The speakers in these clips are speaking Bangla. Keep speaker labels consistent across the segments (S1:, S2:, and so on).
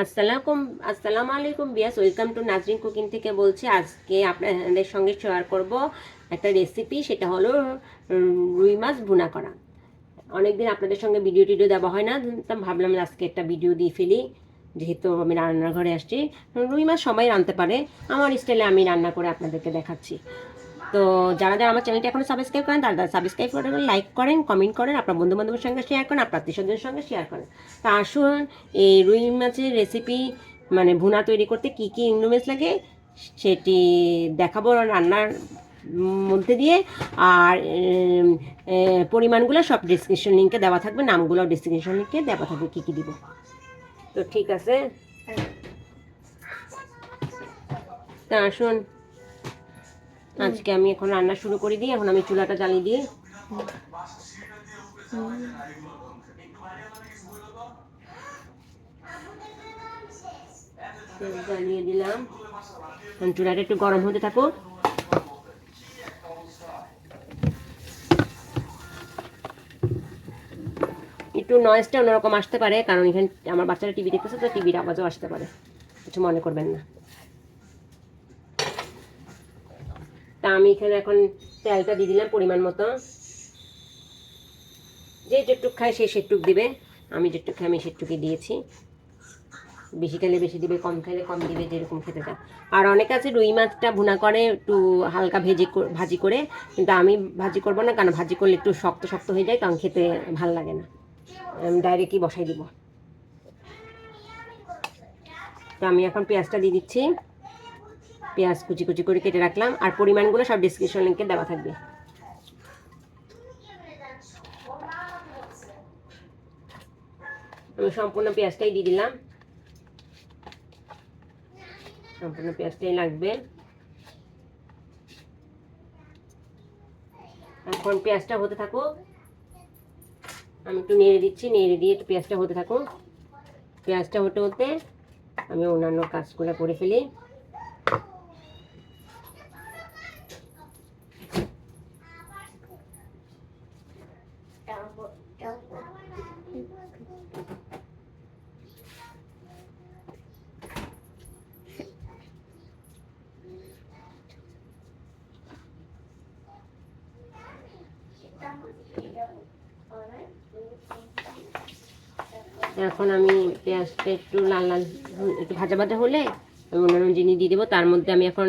S1: আসসালাম আসসালামু আলাইকুম বিয়াস, ওয়েলকাম টু নাজরিন কুকিং থেকে বলছি আজকে আপনাদের সঙ্গে শেয়ার করব একটা রেসিপি, সেটা হলো রুই মাছ ভুনা করা। অনেকদিন আপনাদের সঙ্গে ভিডিও টিডিও দেওয়া হয় না, তো ভাবলাম আজকে একটা ভিডিও দিয়ে ফেলি, যেহেতু আমি রান্নার ঘরে আসছি। রুই মাছ সবাই রাঁধতে পারে, আমার স্টাইলে আমি রান্না করে আপনাদেরকে দেখাচ্ছি। তো যারা যারা আমার চ্যানেলটি এখনও সাবস্ক্রাইব করেন, তারা সাবস্ক্রাইব করে লাইক করেন কমেন্ট করেন, আপনার বন্ধু বান্ধবের সঙ্গে শেয়ার করেন, আপনার আত্মীয়স্বজনের সঙ্গে শেয়ার করেন। তা আসুন, এই রুই মাছের রেসিপি মানে ভুনা তৈরি করতে কী কী ইনগ্রিডিয়েন্টস লাগে, সেটি দেখাবো রান্নার মধ্যে দিয়ে। আর পরিমাণগুলো সব ডিসক্রিপশন লিঙ্কে দেওয়া থাকবে, নামগুলো ডিসক্রিপশন লিঙ্কে দেওয়া থাকবে, কী কী দিব। তো ঠিক আছে? তা আসুন। আজকে আমি এখন রান্না শুরু করে দিই এখন আমি চুলাটা জ্বালিয়ে দিই। জ্বালিয়ে দিলাম। চুলাটা একটু গরম হতে থাকুক। একটু নয়েজটা অন্যরকম আসতে পারে, কারণ এখানে আমার বাচ্চারা টিভি দেখতেছে, তো টিভির আওয়াজও আসতে পারে। কিছু মনে করবেন না। তা আমি এখানে এখন তেলটা দিয়ে দিলাম পরিমাণ মতো। যে যেটুক খায় সে সেটুক দিবে। আমি যেটুক খাই আমি সেটুকুই দিয়েছি। বেশি খেলে বেশি দিবে, কম খেলে কম দিবে, যেরকম খেতে চায়। আর অনেক আছে রুই মাছটা ভুনা করে একটু হালকা ভেজে ভাজি করে। কিন্তু আমি ভাজি করব না, কারণ ভাজি করলে একটু শক্ত শক্ত হয়ে যায়, কারণ খেতে ভালো লাগে না। আমি ডাইরেক্টই বসাই দিব। তো আমি এখন পেঁয়াজটা দিয়ে দিচ্ছি। পেঁয়াজ কুচি কুচি করে কেটে রাখলাম আর পরিমাণগুলো সব ডিসক্রিপশন লিঙ্কে দেওয়া থাকবে। আমি সম্পূর্ণ পেঁয়াজটাই দিয়ে দিলাম। সম্পূর্ণ পেঁয়াজটাই লাগবে। এখন পেঁয়াজটা হতে থাকুক। আমি একটু নেড়ে দিচ্ছি, নেড়ে দিয়ে একটু পেঁয়াজটা হতে থাকুক। পেঁয়াজটা হতে হতে আমি অন্যান্য কাজগুলো করে ফেলি। এখন আমি পেঁয়াজটা একটু লাল লাল, একটু ভাজা ভাজা হলে আমি অন্যান্য জিনিস দিয়ে দেবো। তার মধ্যে আমি এখন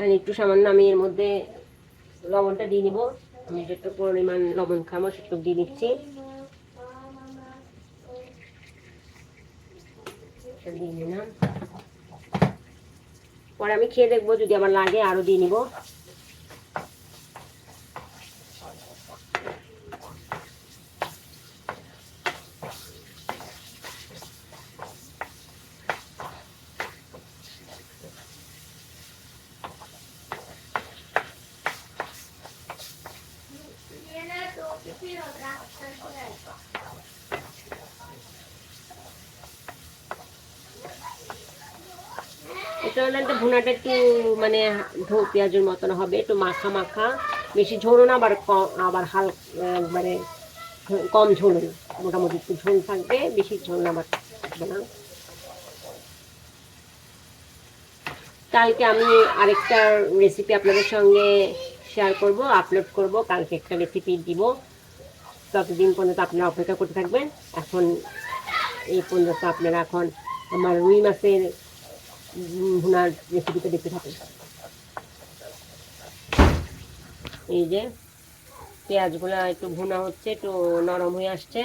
S1: আর একটু সামান্য আমি এর মধ্যে লবণটা দিয়ে নিব আমি যেটুকু পরিমাণ লবণ খাব, সেটুকু দিয়ে দিচ্ছি। দিয়ে নিলাম পরে আমি খেয়ে দেখব যদি আমার লাগে আরও দিয়ে নিব। একটা ভুনাটা একটু মানে ঢৌ পেঁয়াজের মতন হবে, একটু মাখা মাখা। বেশি ঝোলও না, আবার কম আবার হাল মানে কম ঝোল না। মোটামুটি একটু ঝোল থাকবে, বেশি ঝোল আবার থাকবে না। কালকে আমি আরেকটা রেসিপি আপনাদের সঙ্গে শেয়ার করব আপলোড করব। কালকে একটা রেসিপি দিব। ততদিন পর্যন্ত আপনারা অপেক্ষা করতে থাকবেন। এখন এই পর্যন্ত আপনারা এখন আমার রুই মাছের ভুনার রেসিপিটা দেখতে থাকুন। এই যে, পেঁয়াজগুলো একটু ভুনা হচ্ছে, একটু নরম হয়ে আসছে।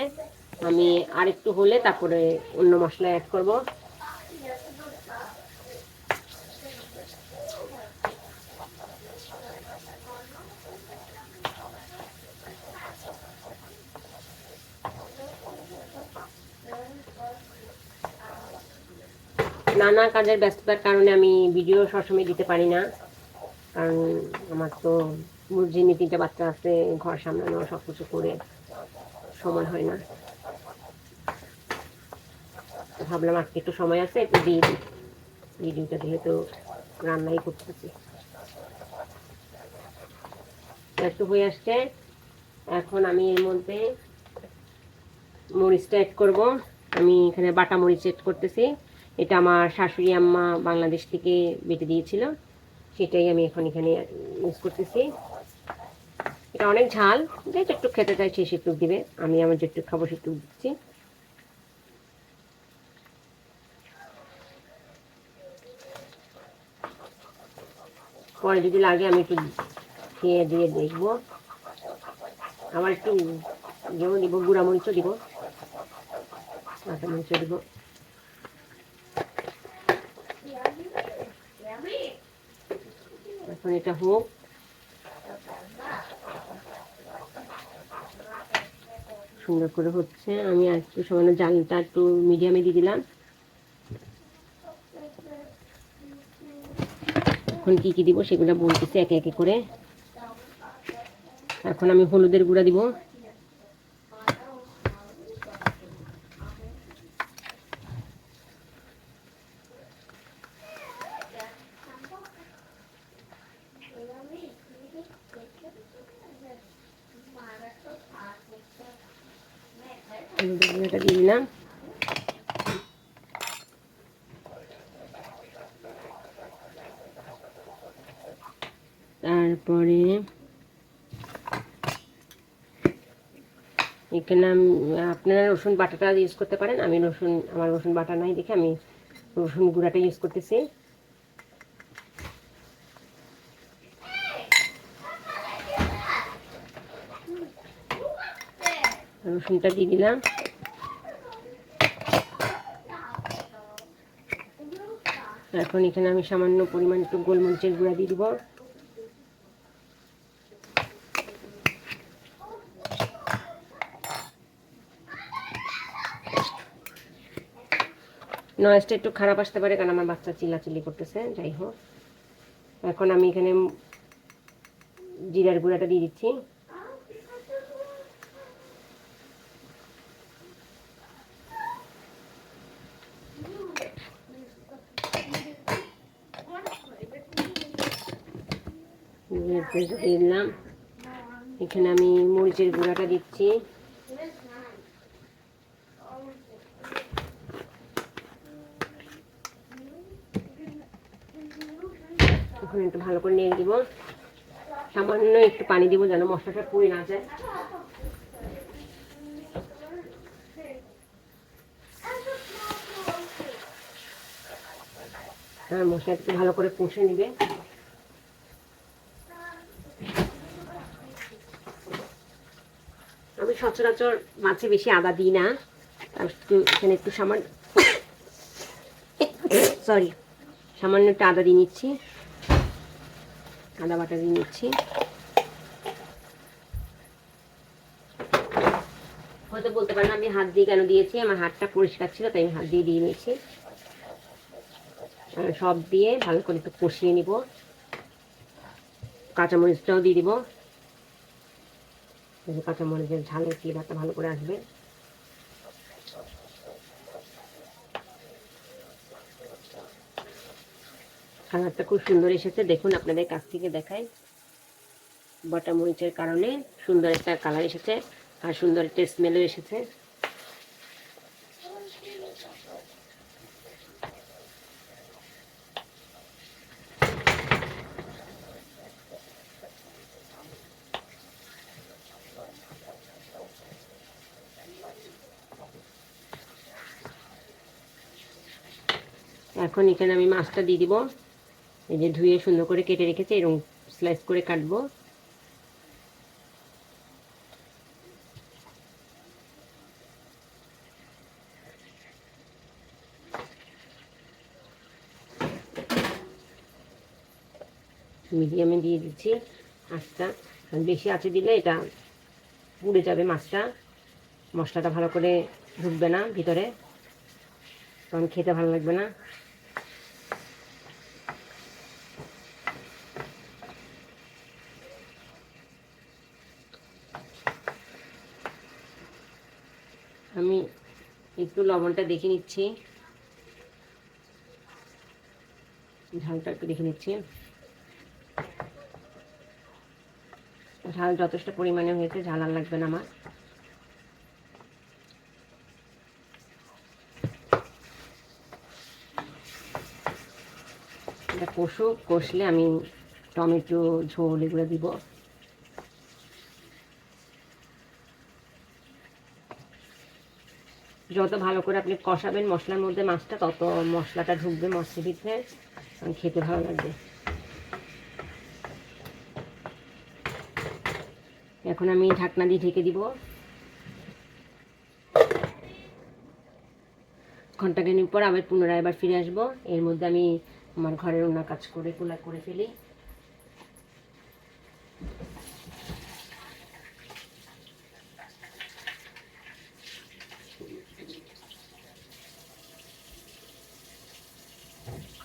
S1: আমি আর একটু হলে তারপরে অন্য মশলা অ্যাড করব। নানা কাজের ব্যস্ততার কারণে আমি ভিডিও সবসময় দিতে পারি না। কারণ আমার তো যিনি তিনটে বাচ্চা আছে, ঘর সামলানো সব কিছু করে সময় হয় না। ভাবলাম আজকে একটু সময় আছে, একটু দিয়ে দিই। ভিডিওটা যেহেতু রান্নাই করতেছি। একটু হয়ে আসছে। এখন আমি এর মধ্যে মরিচটা অ্যাড করব। আমি এখানে বাটা মরিচ অ্যাড করতেছি। এটা আমার শাশুড়ি আম্মা বাংলাদেশ থেকে বেটে দিয়েছিল। সেটাই আমি এখন এখানে ইউজ করতেছি। এটা অনেক ঝাল, যে একটু খেতে চাই সে একটু দিবে। আমি আমার যেটু খাব সেটু দিচ্ছি। পরে যদি লাগে আমি একটু খেয়ে দিয়ে দেখব। আবার একটু ইয়েও দিব, গুঁড়া মরিচও দিব। কাঁচা মরিচও দিব। এখন এটা হোক। সুন্দর করে হচ্ছে, আমি একটু সামান্য জালটা একটু মিডিয়ামে দিয়ে দিলাম। এখন কী কী দিব সেগুলো বলতেছি একে একে করে। এখন আমি হলুদের গুঁড়া দিব হলুদের গুঁড়াটা দিয়ে দিলাম তারপরে এখানে আমি- আপনারা রসুন বাটাটা ইউজ করতে পারেন। আমি রসুন, আমার রসুন বাটা নাই দেখে আমি রসুন গুঁড়াটা ইউজ করতেছি। রসুনটা দিয়ে দিলাম। এখন এখানে আমি সামান্য পরিমাণ একটু গোলমরিচের গুঁড়া দিয়ে দিব। নয়েজটা একটু খারাপ আসতে পারে কারণ আমার বাচ্চা চিল্লাচিল্লি করতেছে, যাই হোক। এখন আমি এখানে জিরার গুঁড়াটা দিয়ে দিচ্ছি। দিলাম। এখানে আমি মরিচের গুঁড়াটা দিচ্ছি। ভালো করে নিয়ে দিব সামান্য একটু পানি দিব যেন মশলাটা পুড়ে না যায়। হ্যাঁ মশলা একটু ভালো করে কষে নিবে। আমি সচরাচর মাছে বেশি আদা দিই না। একটু এখানে একটু সামান্য সরি সামান্য একটু আদা দিয়ে নিচ্ছি। আদা বাটা দিয়ে নিচ্ছি। হয়তো বলতে পারেন আমি হাত দিয়ে কেন দিয়েছি, আমার হাতটা পরিষ্কার ছিল, তাই আমি হাত দিয়ে দিয়ে নিয়েছি। সব দিয়ে ভালো করে একটু কষিয়ে নিব। কাঁচামরিচটাও দিয়ে দিব। কাঁচামরিচের ঝালের ফ্লেভারটা ভালো করে আসবে। কালারটা খুব সুন্দর এসেছে। দেখুন, আপনাদের কাছ থেকে দেখাই। বাটা মরিচের কারণে সুন্দর একটা কালার এসেছে আর সুন্দর একটা স্মেলও এসেছে। এখন এখানে আমি মাছটা দিয়ে দিব। এই যে ধুয়ে সুন্দর করে কেটে রেখেছি, এরকম স্লাইস করে কাটবো। মিডিয়ামে দিয়ে দিচ্ছি আঁচটা। বেশি আঁচে দিলে এটা পুড়ে যাবে মাছটা। মশলাটা ভালো করে ঢুকবে না ভিতরে। তখন খেতে ভালো লাগবে না আমি একটু লবণটা দেখে নিচ্ছি। ঝালটা একটু দেখে নিচ্ছি। ঝাল যথেষ্ট পরিমাণে হয়েছে, ঝাল আর লাগবে না আমার। কষো কষলে আমি টমেটো, ঝোল এগুলো দিব। যত ভালো করে আপনি কষাবেন মশলার মধ্যে মাছটা, তত মশলাটা ঢুকবে মশলার ভিতরে খেতে ভালো লাগবে। এখন আমি ঢাকনা দিয়ে ঢেকে দিব। ঘণ্টা ঘন্টাখানিক পর আবার পুনরায় আবার ফিরে আসব। এর মধ্যে আমি আমার ঘরের অন্য কাজ করে কুলা করে ফেলি। Thank you.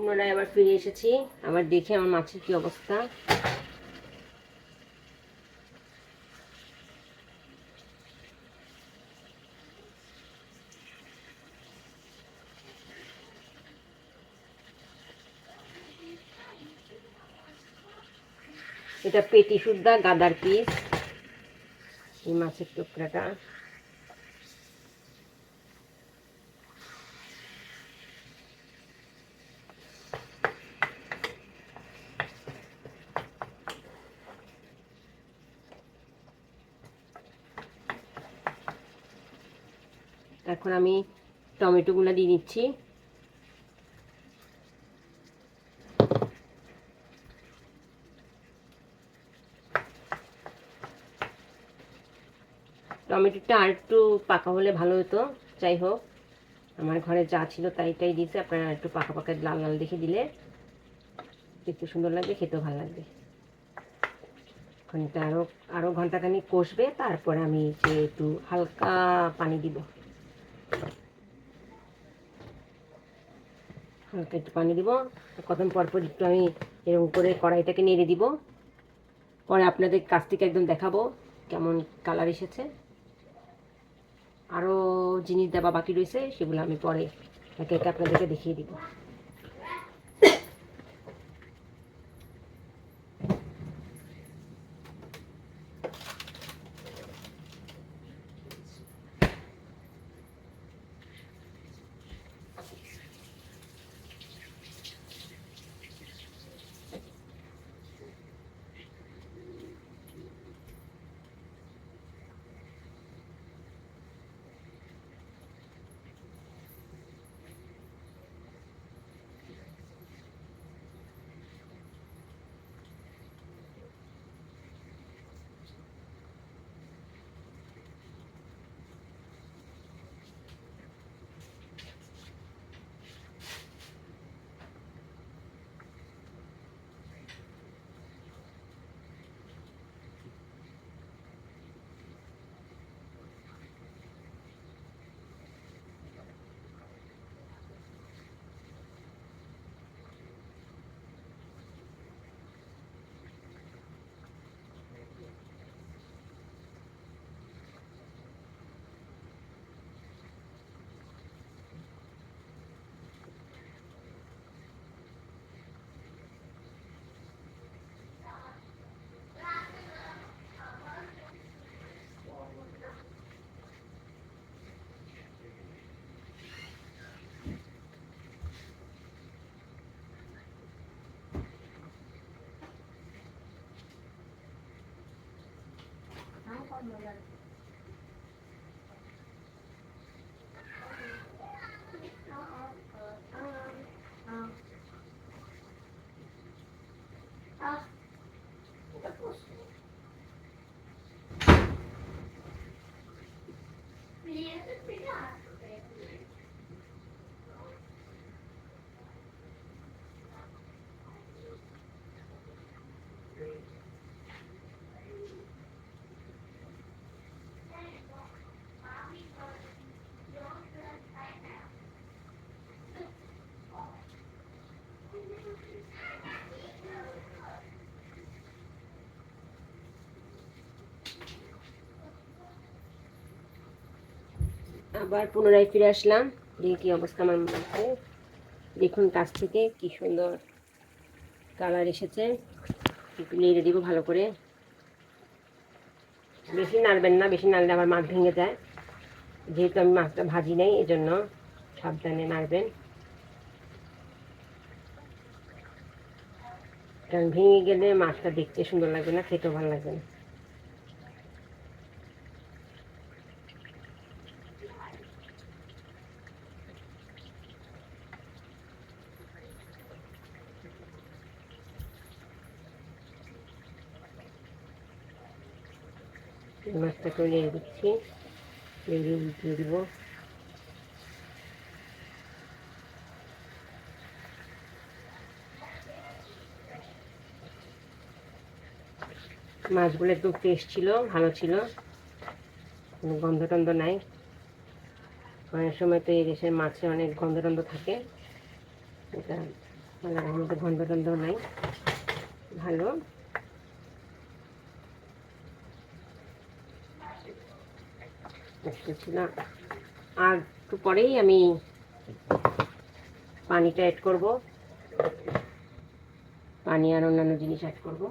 S1: পুনরায় আবার ফিরে এসেছি। আবার দেখি আমার মাছের কি অবস্থা। এটা পেটি সুদ্ধা গাদার পিস। এই মাছের টুকরাটা। এখন আমি টমেটোগুলো দিয়ে দিচ্ছি। টমেটোটা আর একটু পাকা হলে ভালো হতো, যাই হোক। আমার ঘরে যা ছিল তাই তাই দিয়েছে, আপনারা একটু পাকা পাকা লাল লাল দেখে দিলে দেখতে সুন্দর লাগবে, খেতেও ভালো লাগবে। এটা আরও আরও ঘন্টাখানিক কষবে, তারপরে আমি একটু হালকা পানি দিব। একটু পানি দিব। পর পর একটু আমি এরকম করে কড়াইটাকে নেড়ে দিব। পরে আপনাদের কাছ থেকে একদম দেখাবো কেমন কালার এসেছে। আরও জিনিস দেওয়া বাকি রয়েছে, সেগুলো আমি পরে একে একে আপনাদেরকে দেখিয়ে দিব। no, no, no. আবার পুনরায় ফিরে আসলাম। দেখি কী অবস্থা আমার মাছে দেখুন কাছ থেকে কি সুন্দর কালার এসেছে। একটু নেড়ে দিব ভালো করে। বেশি নাড়বেন না, বেশি নাড়লে আবার মাছ ভেঙে যায়। যেহেতু আমি মাছটা ভাজি নাই, এজন্য সাবধানে নাড়বেন। কারণ ভেঙে গেলে মাছটা দেখতে সুন্দর লাগবে না, খেতেও ভালো লাগবে না। মাছটাকে নেড়ে দিচ্ছি। নেড়ে উঠিয়ে দিব। মাছগুলো একটু ফ্রেশ ছিল, ভালো ছিল। কোনো গন্ধ টন্ধ নাই। অনেক সময় তো এই দেশের মাছে অনেক গন্ধ টন্ধ থাকে। এটা আলাদার মধ্যে গন্ধ টন্ধ নাই। ভালো। একটু না আর একটু পরেই আমি পানিটা অ্যাড করব। পানি আর অন্যান্য জিনিস অ্যাড করব।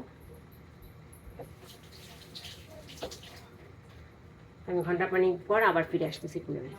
S1: আমি ঘণ্টা পানি পর আবার ফিরে আসতেছি পুনরায়।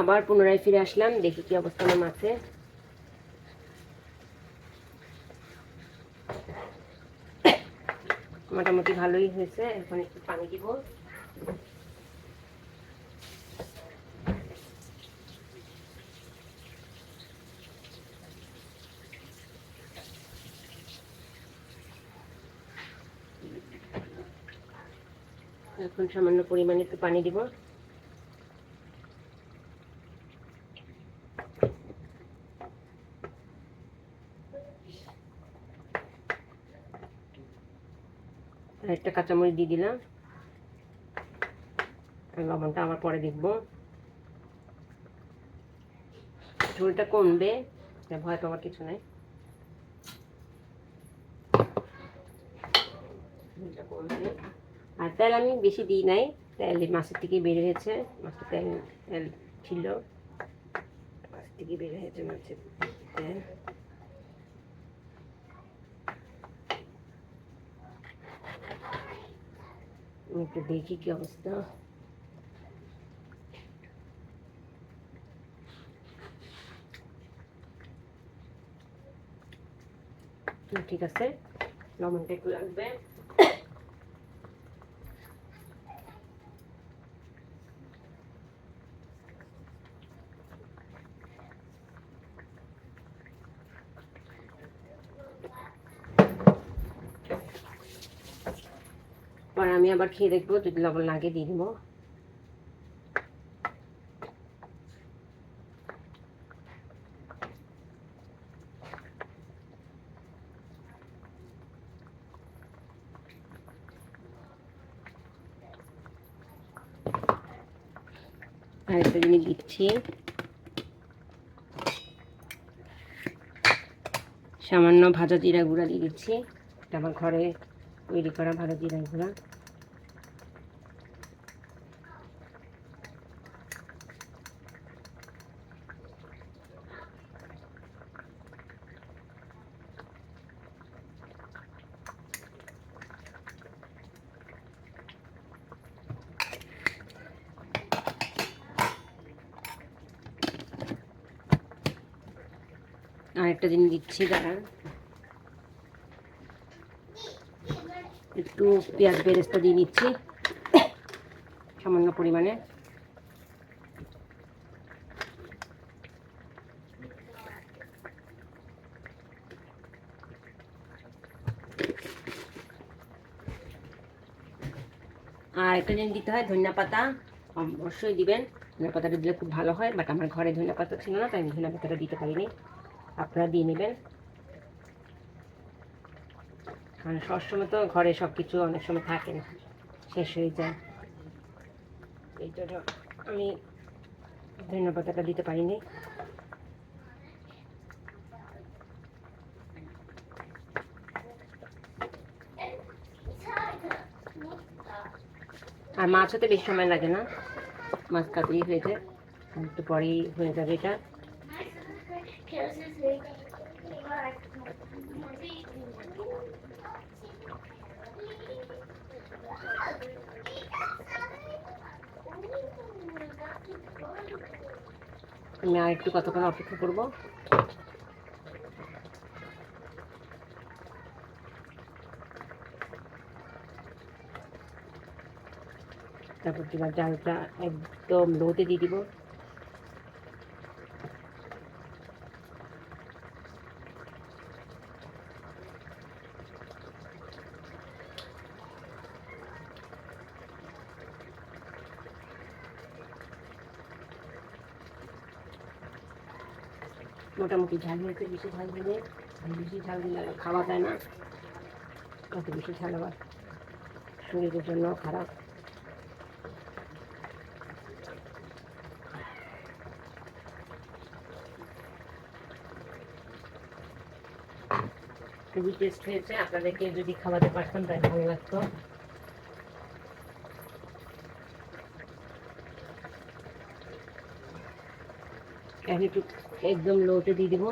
S1: আবার পুনরায় ফিরে আসলাম, দেখি কি অবস্থা আমার মাছে মোটামুটি ভালোই হয়েছে, এখন একটু পানি দিব। এখন সামান্য পরিমাণে একটু পানি দিব আর একটা কাঁচামরিচ দিয়ে দিলাম। লবণটা আবার পরে দেখব। ঝোলটা কমবে ভয় পাওয়ার কিছু নাই। আর তেল আমি বেশি দিই নাই, তেল মাছের থেকে বের হয়েছে, মাছের তেল তেল ছিল। মাছের থেকে বের হয়েছে মাছের তেল। আমি একটু দেখি কি অবস্থা হুম, ঠিক আছে লবণটা একটু লাগবে আবার খেয়ে দেখব, যদি লবণ লাগে দিয়ে দিব। আরেকটা জিনিস দিচ্ছি। সামান্য ভাজা জিরা গুঁড়া দিয়ে দিচ্ছি। আমার ঘরে তৈরি করা ভাজা জিরা গুঁড়া। আরেকটা জিনিস দিচ্ছি দাঁড়ান একটু পেঁয়াজ বেরেস্তা দিয়ে দিচ্ছি সামান্য পরিমাণে। আর একটা জিনিস দিতে হয়, ধনিয়া পাতা। অবশ্যই দিবেন। ধনিয়া পাতাটা দিলে খুব ভালো হয়, বাট আমার ঘরে ধনিয়া পাতা ছিল না, তাই আমি ধনিয়া পাতাটা দিতে পারিনি। আপনারা দিয়ে নেবেন। কারণ সবসময় তো ঘরে সব কিছু অনেক সময় থাকে না, শেষ হয়ে যায়। এই জন্য আমি ধনিয়া পাতাটা দিতে পারিনি। আর মাছ হতে বেশি সময় লাগে না। মাছ কাতরি হয়ে যায়, একটু পরেই হয়ে যাবে এটা। আমি আর একটু কতক্ষণ অপেক্ষা করব? তারপর তোমার জালটা একদম লোতে দিয়ে দিব। মোটামুটি ঝাল হয়েছে, বেশি ঝাল দিলে বেশি ঝাল দিলে খাওয়া যায় না। কত বেশি ঝাল আবার শরীরের জন্য খারাপ। খুবই টেস্ট হয়েছে। আপনাদেরকে যদি খাওয়াতে পারতাম তাই ভালো লাগতো। এখন একটু একদম লোতে দিয়ে দিব।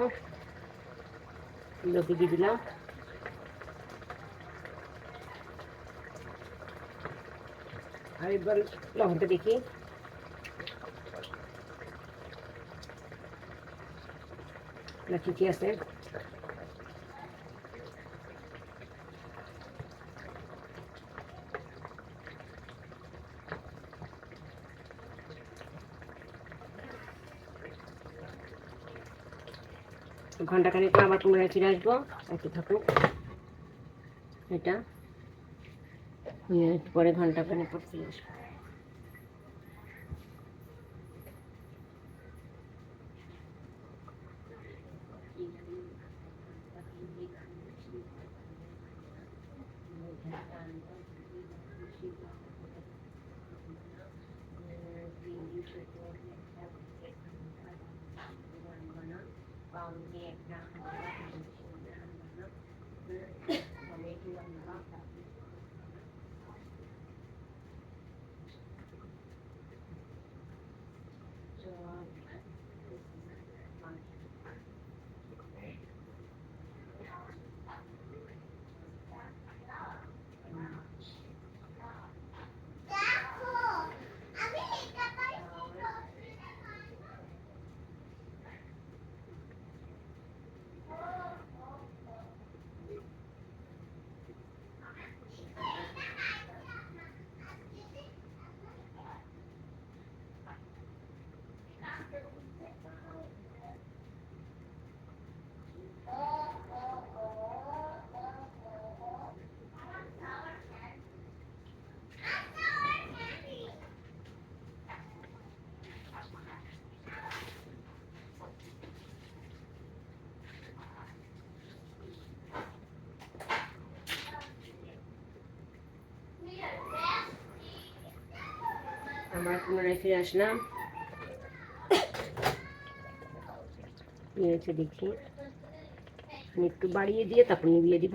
S1: লোতে দিয়ে দিলাম। আর এবার লবণটা দেখি। না ঠিকই আছে? ঘণ্টা খানিক পর আবার তোমরা ফিরে আসব। একটু থাকুক এটা। পরে ঘণ্টা খানিক পর ফিরে আসব। আমার পুনরায় ফিরে আসলাম। নিয়েছে দেখি। একটু বাড়িয়ে দিয়ে তারপর নিবিয়ে দিব।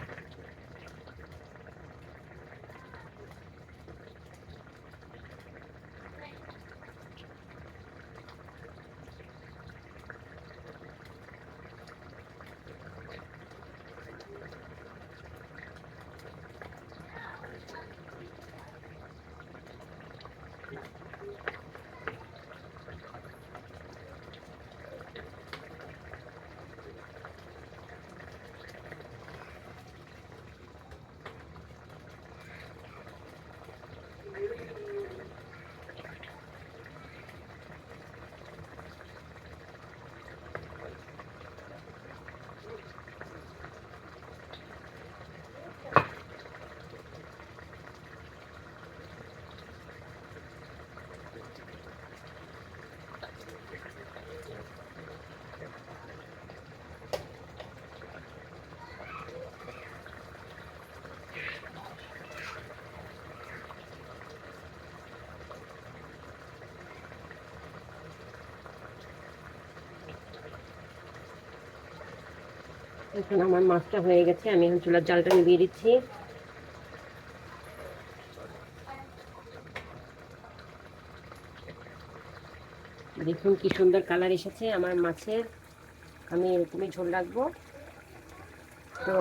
S1: এখন আমার মাছটা হয়ে গেছে, আমি এখন চুলার জালটা নিভিয়ে দিচ্ছি। দেখুন কি সুন্দর কালার এসেছে আমার মাছের। আমি এরকমই ঝোল রাখব। তো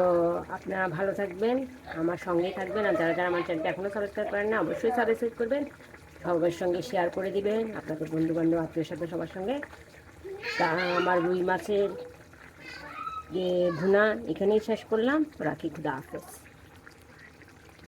S1: আপনারা ভালো থাকবেন, আমার সঙ্গেই থাকবেন, আর যারা যারা আমার চ্যানেলটা এখনও সাবস্ক্রাইব করেন না, অবশ্যই সাবস্ক্রাইব করবেন। সবার সঙ্গে শেয়ার করে দিবেন, আপনাদের বন্ধু বান্ধব আত্মীয় সাথে সবার সঙ্গে। তা আমার রুই মাছের যে ভুনা এখানেই শেষ করলাম। রাখি খুদা হাফেজ।